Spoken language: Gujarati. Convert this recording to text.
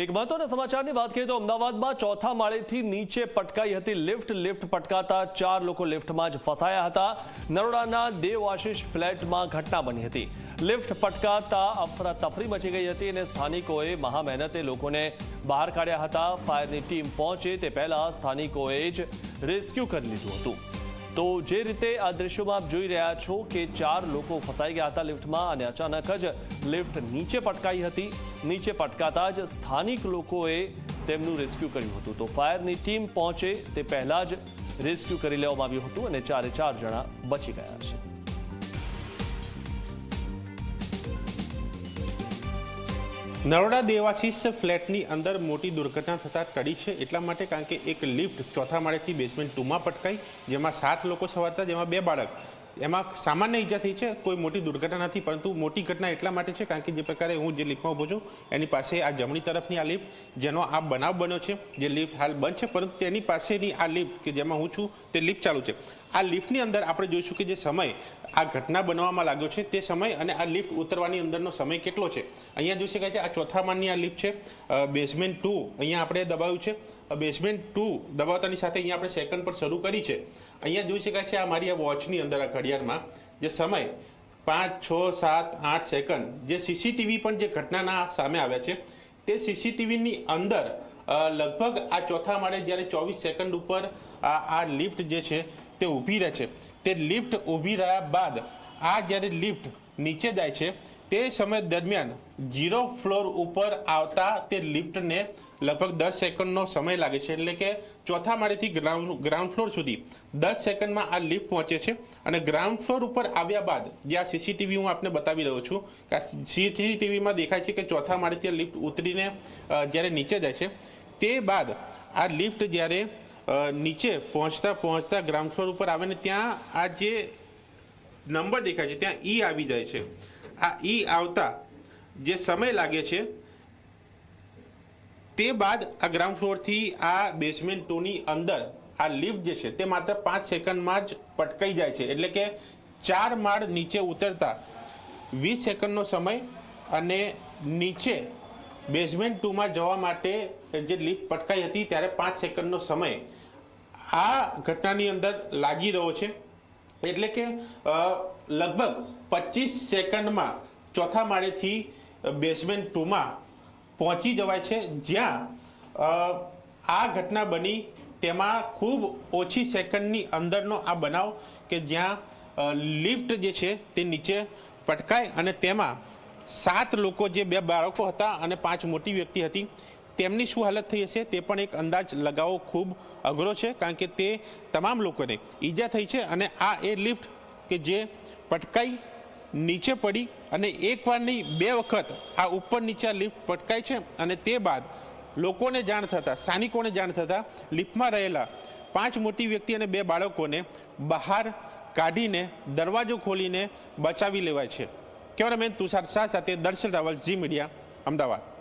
એક મહત્વના સમાચારની વાત કરીએ તો અમદાવાદમાં ચોથા માળેથી નીચે પટકાઈ હતી લિફ્ટ. લિફ્ટ પટકાતા ચાર લોકો લિફ્ટમાં જ ફસાયા હતા. નરોડાના દેવ આશીષ ફ્લેટમાં ઘટના બની હતી. લિફ્ટ પટકાતા અફરાતફરી મચી ગઈ હતી અને સ્થાનિકોએ મહા મહેનતે લોકોને બહાર કાઢ્યા હતા. ફાયરની ટીમ પહોંચે તે પહેલા સ્થાનિકોએ જ રેસ્ક્યુ કરી લીધું હતું. તો જે રીતે આ દ્રશ્યોમાં આપ જોઈ રહ્યા છો કે ચાર લોકો ફસાઈ ગયા હતા લિફ્ટમાં અને અચાનક જ લિફ્ટ નીચે પટકાઈ હતી. નીચે પટકાતા જ સ્થાનિક લોકોએ તેમનું રેસ્ક્યુ કર્યું હતું. તો ફાયરની ટીમ પહોંચે તે પહેલાં જ રેસ્ક્યુ કરી લેવામાં આવ્યું હતું અને ચારે ચાર જણા બચી ગયા છે. નરોડા દેવાશીષ ફ્લેટની અંદર મોટી દુર્ઘટના થતાં ટળી છે. એટલા માટે કારણ કે એક લિફ્ટ ચોથા માળેથી બેઝમેન્ટ ટુમાં પટકાઈ, જેમાં સાત લોકો સવાર હતા જેમાં બે બાળક. એમાં સામાન્ય ઈજા થઈ છે, કોઈ મોટી દુર્ઘટના નથી, પરંતુ મોટી ઘટના એટલા માટે છે કારણ કે જે પ્રકારે હું જે લિફ્ટમાં ઊભો છું, એની પાસે આ જમણી તરફની આ લિફ્ટ, જેનો આ બનાવ બન્યો છે. જે લિફ્ટ હાલ બંધ છે, પરંતુ તેની પાસેની આ લિફ્ટ કે જેમાં હું છું, તે લિફ્ટ ચાલુ છે. આ લિફ્ટની અંદર આપણે જોઈશું કે જે સમય આ ઘટના બનવામાં લાગ્યો છે તે સમય અને આ લિફ્ટ ઉતરવાની અંદરનો સમય કેટલો છે. અહીંયા જોઈ શકાય છે આ ચોથા માળની આ લિફ્ટ છે. બેઝમેન્ટ ટુ અહીંયા આપણે દબાવ્યું છે. બેઝમેન્ટ ટુ દબાવતાની સાથે અહીંયા આપણે સેકન્ડ પર શરૂ કરી છે. અહીંયા જોઈ શકાય છે આ મારી આ વોચની અંદર આ ઘડિયાળમાં જે સમય પાંચ, છ, સાત, આઠ સેકન્ડ જે સીસીટીવી પણ જે ઘટનાના સામે આવ્યા છે, તે સીસીટીવીની અંદર લગભગ આ ચોથા માળે જ્યારે ચોવીસ સેકન્ડ ઉપર આ લિફ્ટ જે છે તે ઊભી રહે છે. તે લિફ્ટ ઊભી રહ્યા બાદ આ જ્યારે લિફ્ટ નીચે જાય છે, તે સમય દરમિયાન ઝીરો ફ્લોર ઉપર આવતા તે લિફ્ટને લગભગ દસ સેકન્ડનો સમય લાગે છે. એટલે કે ચોથા માળેથી ગ્રાઉન્ડ ગ્રાઉન્ડ ફ્લોર સુધી દસ સેકન્ડમાં આ લિફ્ટ પહોંચે છે અને ગ્રાઉન્ડ ફ્લોર ઉપર આવ્યા બાદ જે આ સીસીટીવી હું આપને બતાવી રહ્યો છું કે આ સીસીટીવીમાં દેખાય છે કે ચોથા માળેથી આ લિફ્ટ ઉતરીને જ્યારે નીચે જાય છે, તે બાદ આ લિફ્ટ જ્યારે નીચે પહોંચતા પહોંચતા ગ્રાઉન્ડ ફ્લોર ઉપર આવે ને ત્યાં આ જે નંબર દેખાય છે, ત્યાં ઈ આવી જાય છે. આ ઈ આવતા જે સમય લાગે છે, તે બાદ આ ગ્રાઉન્ડ ફ્લોરથી આ બેસમેન્ટ ટુની અંદર આ લિફ્ટ જે છે, તે માત્ર પાંચ સેકન્ડમાં જ પટકાઈ જાય છે. એટલે કે ચાર માળ નીચે ઉતરતા વીસ સેકન્ડનો સમય અને નીચે બેઝમેન્ટ ટુમાં જવા માટે જે લિફ્ટ પટકાઈ હતી ત્યારે પાંચ સેકન્ડનો સમય આ ઘટનાની અંદર લાગી રહ્યો છે. એટલે કે લગભગ પચીસ સેકન્ડમાં ચોથા માળેથી બેઝમેન્ટ ટુમાં પહોંચી જવાય છે. જ્યાં આ ઘટના બની. તેમાં ખૂબ ઓછી સેકન્ડની અંદરનો આ બનાવ કે જ્યાં લિફ્ટ જે છે તે નીચે પટકાય અને તેમાં સાત લોકો જે બે બાળકો હતા અને પાંચ મોટી વ્યક્તિ હતી, તેમની શું હાલત થઈ હશે તે પણ એક અંદાજ લગાવવો ખૂબ અઘરો છે, કારણ કે તે તમામ લોકોને ઈજા થઈ છે અને આ એ લિફ્ટ કે જે પટકાઈ, નીચે પડી અને એકવાર નહીં, બે વખત આ ઉપર નીચે લિફ્ટ પટકાય છે અને તે બાદ લોકોને જાણ થતાં, સ્થાનિકોને જાણ થતાં લિફ્ટમાં રહેલા પાંચ મોટી વ્યક્તિ અને બે બાળકોને બહાર કાઢીને દરવાજો ખોલીને બચાવી લેવાય છે. કેમેરામેન તુષાર શાહ સાથે દર્શન રાવલ ઝી મીડિયા અમદાવાદ.